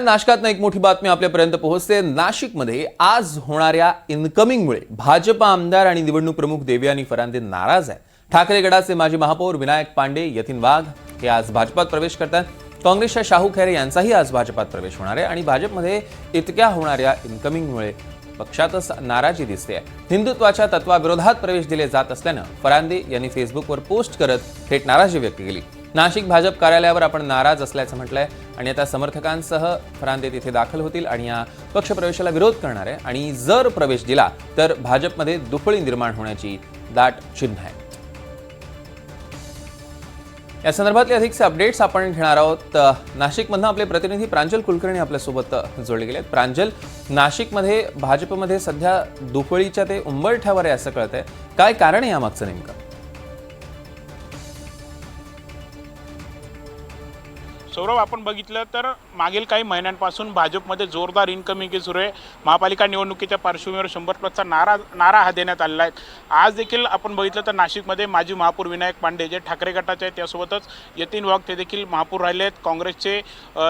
नाशकातनं एक मोठी बातमी आपल्यापर्यंत पोहोचते. नाशिकमध्ये आज होणाऱ्या इन्कमिंगमुळे भाजपा आमदार आणि निवडणूक प्रमुख देवयानी फरांदे नाराज आहेत. ठाकरे गडाचे माजी महापौर विनायक पांडे यतीन वाघ हे आज भाजपात प्रवेश करतात. काँग्रेसच्या शाहू खैरे यांचाही आज भाजपात प्रवेश होणार आहे आणि भाजपमध्ये इतक्या होणाऱ्या इन्कमिंगमुळे पक्षातच नाराजी दिसते हिंदुत्वाच्या तत्वाविरोधात प्रवेश दिले जात असल्यानं फरांदे यांनी फेसबुकवर पोस्ट करत थेट नाराजी व्यक्त केली. नाशिक भाजप कार्यालयावर आपण नाराज असल्याचं म्हटलंय. आणि आता समर्थकांसह फरांदे तिथे दाखल होतील आणि या पक्षप्रवेशाला विरोध करणार आहे. आणि जर प्रवेश दिला तर भाजपमध्ये दुफळी निर्माण होण्याची दाट चिन्ह आहे. या संदर्भातले अधिकचे अपडेट्स आपण घेणार आहोत. नाशिकमधनं आपले प्रतिनिधी प्रांजल कुलकर्णी आपल्यासोबत जोडले गेले आहेत प्रांजल नाशिकमध्ये भाजपमध्ये सध्या दुफळीच्या ते उंबरठ्यावर आहे असं कळतंय. काय कारण आहे यामागचं नेमकं? सौरभ आपण बघितलं तर मागील काही महिन्यांपासून भाजपमध्ये जोरदार इन्कमिंग सुरू आहे. महापालिका निवडणुकीच्या पार्श्वभूमीवर शंभर प्लसचा नारा नारा हा देण्यात आलेला आहे. आज देखील आपण बघितलं तर नाशिकमध्ये माजी महापौर विनायक पांडे जे ठाकरे गटाचे आहेत त्यासोबतच यतीन वाघ ते देखील महापौर राहिले आहेत. काँग्रेसचे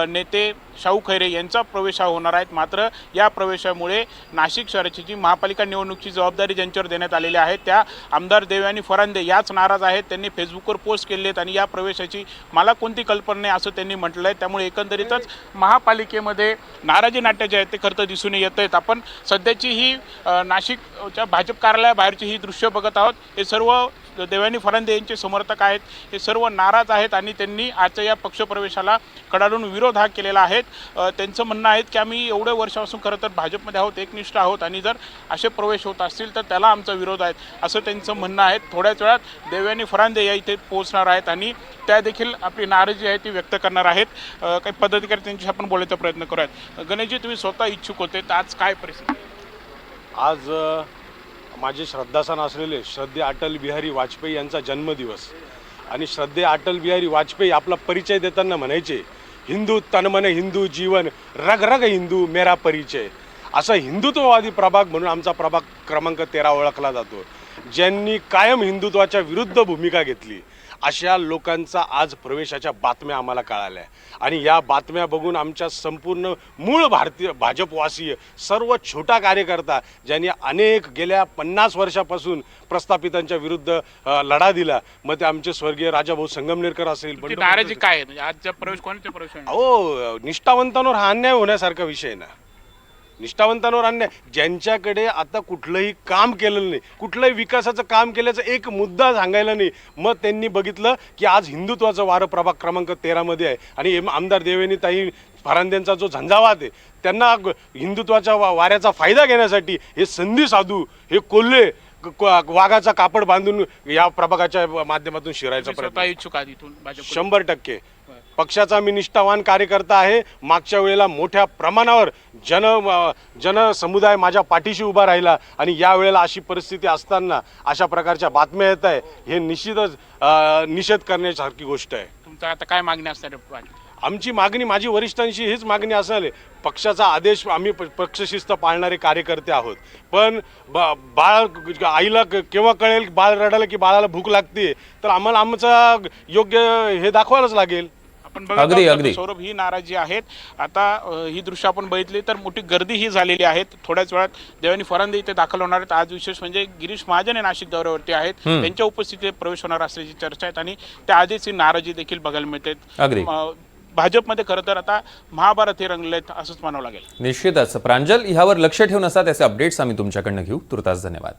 नेते शाहू खैरे यांचा प्रवेश हा होणार आहेत. मात्र या प्रवेशामुळे नाशिक शहराची जी महापालिका निवडणुकीची जबाबदारी ज्यांच्यावर देण्यात आलेली आहे त्या आमदार देवयानी फरांदे याच नाराज आहेत. त्यांनी फेसबुकवर पोस्ट केले आहेत आणि या प्रवेशाची मला कोणती कल्पना नाही असं त्यांनी म्हटलं आहे त्यामुळे एकंदरीतच महापालिकेमध्ये नाराजी नाट्य जे आहेत ते खरं तर दिसून येत आहेत. आपण सध्याची ही नाशिकच्या भाजप कार्यालयाबाहेरची ही दृश्य बघत आहोत. हे सर्व देवयानी फरांदे यांचे समर्थक आहेत. हे सर्व नाराज आहेत आणि त्यांनी आजच्या या पक्षप्रवेशाला कडाडून विरोध हा केलेला आहे. त्यांचं म्हणणं आहे की आम्ही एवढ्या वर्षापासून खरं तर भाजपमध्ये आहोत एकनिष्ठ आहोत आणि जर असे प्रवेश होत असतील तर त्याला आमचा विरोध आहे. असं त्यांचं म्हणणं आहे. थोड्याच वेळात देवयानी फरांदे या इथे पोहोचणार आहेत आणि त्या देखील आपली नाराजी आहे ती व्यक्त करणार आहेत. काही पदाधिकारी त्यांच्याशी आपण बोलायचा प्रयत्न करूयात. गणेशजी तुम्ही स्वतः इच्छुक होते. तर आज काय परिस्थिती? आज माझे श्रद्धासन असलेले श्रद्धे अटल बिहारी वाजपेयी यांचा जन्मदिवस. आणि श्रद्धे अटल बिहारी वाजपेयी आपला परिचय देताना म्हणायचे हिंदू तनमन हिंदू जीवन रग रग हिंदू मेरा परिचय. असा हिंदुत्ववादी प्रभाग म्हणून आमचा प्रभाग क्रमांक तेरा ओळखला जातो. ज्यांनी कायम हिंदुत्वाच्या विरुद्ध भूमिका घेतली. अशा लोकांचा आज प्रवेशाच्या बातम्या आम्हाला कळाल्या. आणि या बातम्या बघून आमच्या संपूर्ण मूळ भारतीय भाजपवासीय सर्व छोटा कार्यकर्ता ज्यांनी अनेक गेल्या पन्नास वर्षापासून प्रस्थापितांच्या विरुद्ध लढा दिला मग ते आमचे स्वर्गीय राजाभाऊ संगमनेरकर असेल नाराजी काय म्हणजे आजच्या प्रवेश कोणाच्या प्रवेश? अहो निष्ठावंतांवर हा अन्याय होण्यासारखा विषय ना. निष्ठावंतांवर अन्याय. ज्यांच्याकडे आता कुठलंही काम केलेलं नाही कुठलंही विकासाचं काम केल्याचं एक मुद्दा सांगायला नाही मग त्यांनी बघितलं की आज हिंदुत्वाचं वारं प्रभाग क्रमांक तेरामध्ये आहे. आणि आमदार देवेनी ताई फरांद्यांचा जो झंझावात आहे त्यांना हिंदुत्वाच्या वा वाऱ्याचा फायदा घेण्यासाठी हे संधी साधू हे कोल्हे वाघाचा कापड बांधून या प्रभागाच्या माध्यमातून शिरायचा तुम्ही प्रयत्न. इच्छुक आहात इथून भाजप शंभर टक्के. पक्षाचा मी निष्ठावान कार्यकर्ता आहे. मागच्या वेळेला मोठ्या प्रमाणावर जन जनसमुदाय माझ्या पाठीशी उभा राहिला आणि या वेळेला अशी परिस्थिती असताना अशा प्रकारच्या बातम्या येत आहे हे निश्चितच निषेध करण्यासारखी गोष्ट आहे. तुमचं आता काय मागणी असणार? आमची मागणी माझी वरिष्ठांशी हीच मागणी असणार आहे पक्षाचा आदेश आम्ही पक्षशिस्त पाळणारे कार्यकर्ते आहोत. पण बा बाळ आईला केव्हा कळेल बाळ रडायला की बाळाला भूक लागते तर आम्हाला आमचा योग्य हे दाखवायलाच लागेल. आपण अगदी. सौरभ ही नाराजी आहेत. आता ही दृश्य आपण बघितली तर मोठी गर्दी ही झालेली आहेत थोड्याच वेळात देवानी फरांदे इथे दाखल होणार आहेत. आज विशेष म्हणजे गिरीश महाजन हे नाशिक दौऱ्यावरती आहेत. त्यांच्या उपस्थितीत प्रवेश होणार असल्याची चर्चा आहेत आणि त्या आधीच ही नाराजी देखील बघायला मिळते. भाजपमध्ये खरं तर आता महाभारत हे रंगले असंच म्हणावं लागेल. निश्चितच. प्रांजल ह्यावर लक्ष ठेवून असतात त्याचे अपडेट्स आम्ही तुमच्याकडनं घेऊ. तुर्तास धन्यवाद.